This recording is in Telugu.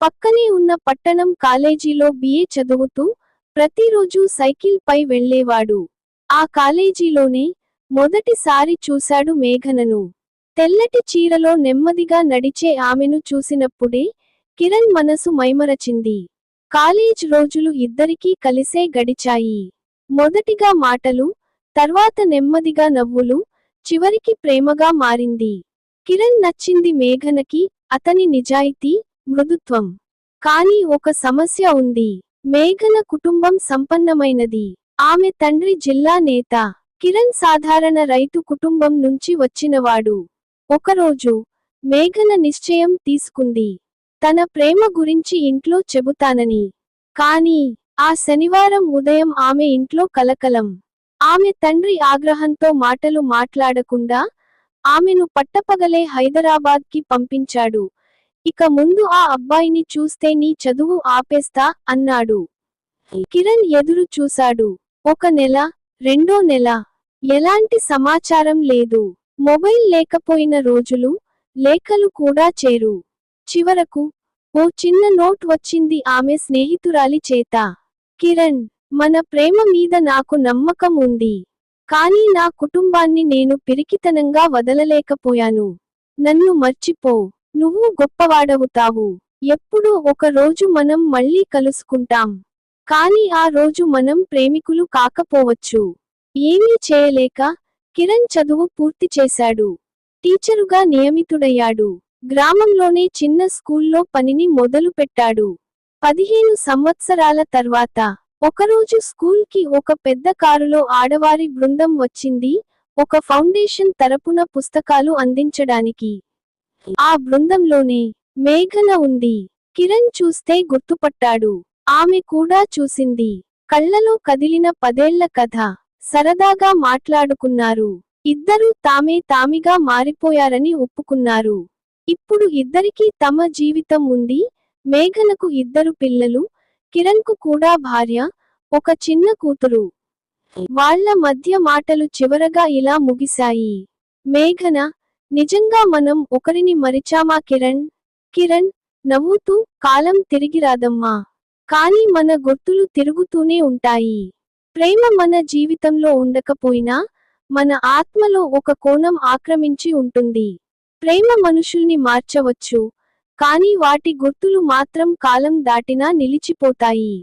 పక్కనే ఉన్న పట్టణం కాలేజీలో బిఏ చదువుతూ ప్రతిరోజూ సైకిల్ పై వెళ్ళేవాడు. ఆ కాలేజీలోనే మొదటిసారి చూశాడు మేఘనను. తెల్లటి చీరలో నెమ్మదిగా నడిచే ఆమెను చూసినప్పుడే కిరణ్ మనసు మైమరచింది. కాలేజ్ రోజులు ఇద్దరికీ కలిసే గడిచాయి. మొదటిగా మాటలు తర్వాత నెమ్మదిగా నవ్వులు చివరికి ప్రేమగా మారింది. కిరణ్ నచ్చింది మేఘనకి అతని నిజాయితీ మృదుత్వం. కానీ ఒక సమస్య ఉంది. మేఘన కుటుంబం సంపన్నమైనది. ఆమె తండ్రి జిల్లా నేత. కిరణ్ సాధారణ రైతు కుటుంబం నుంచి వచ్చినవాడు. ఒకరోజు మేఘన నిశ్చయం తీసుకుంది. తన ప్రేమ గురించి ఇంట్లో చెబుతానని. కానీ ఆ శనివారం ఉదయం ఆమె ఇంట్లో కలకలం. ఆమె తండ్రి ఆగ్రహంతో మాటలు మాట్లాడకుండా ఆమెను పట్టపగలే హైదరాబాద్కి పంపించాడు. ఇక ముందు ఆ అబ్బాయిని చూస్తే నీ చదువు ఆపేస్తా అన్నాడు. కిరణ్ ఎదురు చూశాడు. ఒక నెల రెండో నెల. ఎలాంటి సమాచారం లేదు. మొబైల్ లేకపోయిన రోజులు లేఖలు కూడా చేరు. చివరకు ఓ చిన్న నోట్ వచ్చింది ఆమె స్నేహితురాలి చేత. కిరణ్ మన ప్రేమ మీద నాకు నమ్మకం ఉంది. కానీ నా కుటుంబాన్ని నేను పిరికితనంగా వదలలేకపోయాను. నన్ను మర్చిపో. నువ్వు గొప్పవాడవుతావు. ఎప్పుడు ఒక రోజు మనం మళ్ళీ కలుసుకుంటాం. కానీ ఆ రోజు మనం ప్రేమికులు కాకపోవచ్చు. ఏమీ చేయలేక కిరణ్ చదువు పూర్తి చేశాడు. టీచరుగా నియమితుడయ్యాడు. గ్రామంలోనే చిన్న స్కూల్లో పనిని మొదలుపెట్టాడు పదిహేను సంవత్సరాల తర్వాత ఒకరోజు స్కూల్కి ఒక పెద్ద కారులో ఆడవారి బృందం వచ్చింది. ఒక ఫౌండేషన్ తరపున పుస్తకాలు అందించడానికి. ఆ బృందంలోనే మేఘన ఉంది. కిరణ్ చూస్తే గుర్తుపట్టాడు. ఆమె కూడా చూసింది. కళ్ళలో కదిలిన పదేళ్ళ కథ. సరదాగా మాట్లాడుకున్నారు. ఇద్దరూ తామే తామిగా మారిపోయారని ఒప్పుకున్నారు. ఇప్పుడు ఇద్దరికీ తమ జీవితం ఉంది. మేఘనకు ఇద్దరు పిల్లలు. కిరణ్కు కూడా భార్య. ఒక చిన్న కూతురు. వాళ్ళ మధ్య మాటలు చివరగా ఇలా ముగిశాయి. మేఘన నిజంగా మనం ఒకరిని మరిచామా కిరణ్? కిరణ్ నవ్వుతూ కాలం తిరిగిరాదమ్మా కానీ మన గుర్తులు తిరుగుతూనే ఉంటాయి. ప్రేమ మన జీవితంలో ఉండకపోయినా మన ఆత్మలో ఒక కోణం ఆక్రమించి ఉంటుంది. ప్రేమ మనుషుల్ని మార్చవచ్చు కానీ వాటి గుర్తులు మాత్రం కాలం దాటినా నిలిచిపోతాయి.